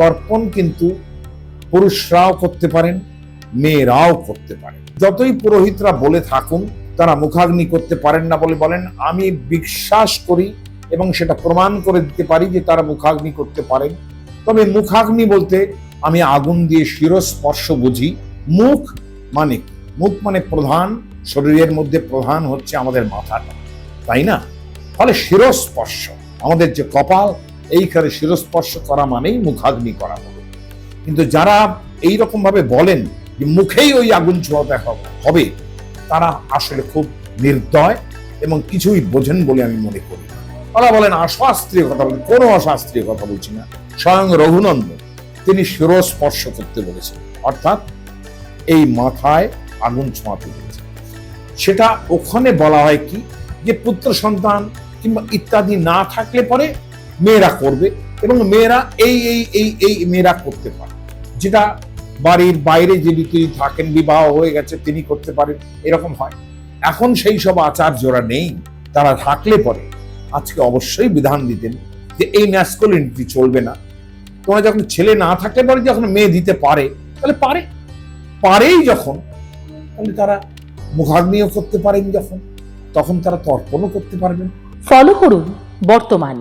তর্পণ কিন্তু পুরুষরাও করতে পারেন, মেয়েরাও করতে পারেন। যতই পুরোহিতরা বলে থাকুন, তারা মুখাগ্নি করতে পারেন না বলে বলেন, আমি বিশ্বাস করি এবং সেটা প্রমাণ করে দিতে পারি যে তারা মুখাগ্নি করতে পারেন। তবে মুখাগ্নি বলতে আমি আগুন দিয়ে শিরস্পর্শ বুঝি। মুখ মানে মুখ মানে প্রধান, শরীরের মধ্যে প্রধান হচ্ছে আমাদের মাথাটা, তাই না? ফলে শিরস্পর্শ, আমাদের যে কপাল এইখানে শিরস্পর্শ করা মানেই মুখাগ্নি করা হলো কিন্তু যারা এই ভাবে বলেন যে মুখেই ওই আগুন ছোঁয়াতে হবে হবে, তারা আসলে খুব নির্দয় এবং কিছুই বোঝেন বলে আমি মনে করি তারা বলেন, অশাস্ত্রীয় কথা বলেন। কোনো অশাস্ত্রীয় কথা বলছি না। স্বয়ং রঘুনন্দন তিনি শিরস্পর্শ করতে বলেছেন। অর্থাৎ এই মাথায় আগুন ছোঁয়াতে বলেছেন। সেটা ওখানে বলা হয় কি? যে পুত্র সন্তান কিংবা ইত্যাদি না থাকলে পরে মেয়েরা করবে এবং মেয়েরা এই এই এই এই মেয়েরা করতে পারে। যেটা বাড়ির বাইরে যে তিনি থাকেন, বিবাহ হয়ে গেছে, তিনি করতে পারেন, এরকম হয়। এখন সেই সব আচার্যরা নেই, তারা থাকলে পরে আজকে অবশ্যই বিধান দিতেন যে এই ম্যাসকুলিনিটি চলবে না। তোমরা যখন ছেলে না থাকলে পরে যখন মেয়ে দিতে পারে, তাহলে পারে। পারেই যখন, তাহলে তারা মুখাগ্নিও করতে পারেন যখন, তখন তারা তর্পণও করতে পারবেন। ফলো করুন বর্তমান